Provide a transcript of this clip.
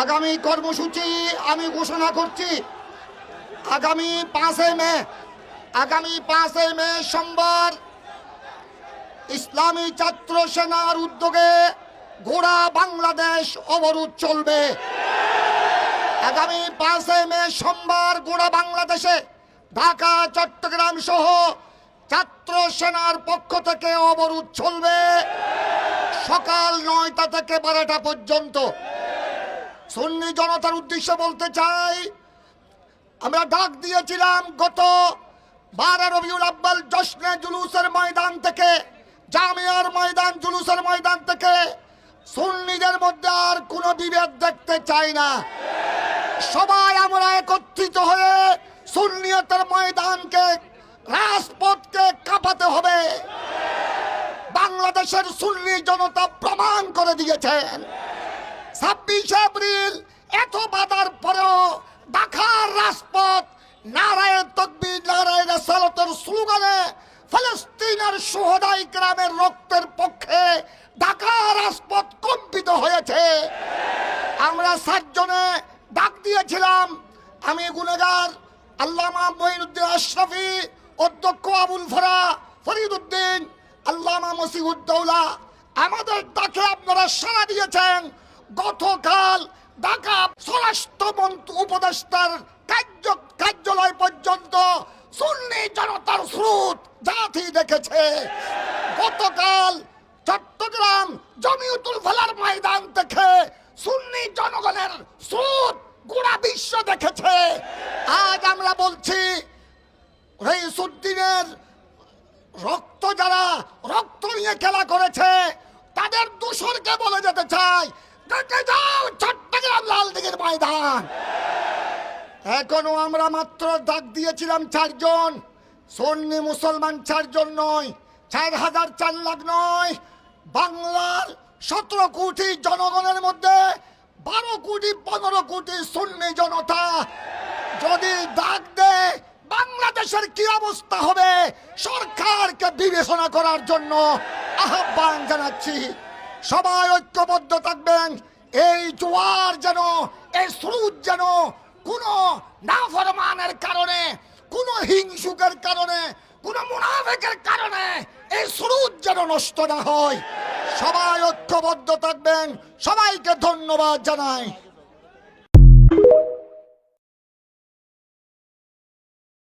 আগামী কর্মসূচি আমি ঘোষণা করছি। আগামী পাঁচই মে, আগামী পাঁচই মে সোমবার ইসলামী ছাত্র সেনার উদ্যোগে গোড়া বাংলাদেশ অবরোধ চলবে। আগামী পাঁচই মে সোমবার গোড়া বাংলাদেশে ঢাকা, চট্টগ্রাম সহ ছাত্র সেনার পক্ষ থেকে অবরোধ চলবে। সকাল নয়টা থেকে বারোটা পর্যন্ত। সুন্নি জনতার উদ্দেশ্যে বলতে চাই, আমরা ডাক দিয়েছিলাম গত বারো রবিউল আব্বাল জশ্নে জুলুসের ময়দান থেকে, জামিয়ার ময়দান, জুলুসের ময়দান থেকে। সুন্নিদের মধ্যে আর কোনো বিভেদ দেখতে চাই না। সবাই আমরা একত্রিত হয়ে সুন্নিয়তের ময়দানকে, রাজপথকে কাঁপাতে হবে। বাংলাদেশের সুন্নি জনতা প্রমাণ করে দিয়েছেন। ছাব্বিশে এপ্রিল, এত বাধার পরেও ঢাকার রাজপথ, নারায়ণ তকবি নারায়ণ সালতের স্লোগানে ফলস্তিনের সোহদাই গ্রামের রক্তের পক্ষে ঢাকার রাজপথ কম্পিত হয়েছে। আমরা সাতজনে ডাক দিয়েছিলাম। আমি গুনেগার আল্লামা মঈনুদ্দিন আশরাফি, অধ্যক্ষ আবুল ফরা ফরিদ উদ্দিন আল্লামা মসিউদ্দৌলা আমাদের ডাকে আপনারা সাড়া দিয়েছেন। গতকাল ঢাকা স্বরাষ্ট্র মন্ত্রী, উপদেষ্টার কার্য, কার্যালয় পর্যন্ত সুন্নি জনতার স্রোত জাতি দেখেছে। গতকাল চট্টগ্রাম জমিউতুল ফলার ময়দান থেকে সুন্নি জনগণের স্রোত গোড়া বিশ্ব দেখেছে। আজ আমরা বলছি, রইসুদ্দিনের রক্ত যারা রক্ত নিয়ে খেলা করেছে, তাদের দূষণকে বলে যেতে চাই। লাল দিঘির ময়দান এখনও আমরা মাত্র ডাক দিয়েছিলাম চারজন। সন্নি মুসলমান চারজন নয়, চার হাজার চার লাখ নয়। বাংলার সতেরো কোটি জনগণের মধ্যে বারো কোটি, পনেরো কোটি সুন্নি জনতা। যদি ডাক দেয়, বাংলাদেশের কি অবস্থা হবে? সরকারকে বিবেচনা করার জন্য আহ্বান জানাচ্ছি। সবাই ঐক্যবদ্ধ থাকবেন। এই জোয়ার যেন, এই স্রোত যেন কোনো নাফরমানের কারণে, কোনো হিংসুকের কারণে, কোনো মুনাফেকের কারণে এই স্রোত যেন নষ্ট না হয়। সবাই ঐক্যবদ্ধ থাকবেন। সবাইকে ধন্যবাদ জানাই।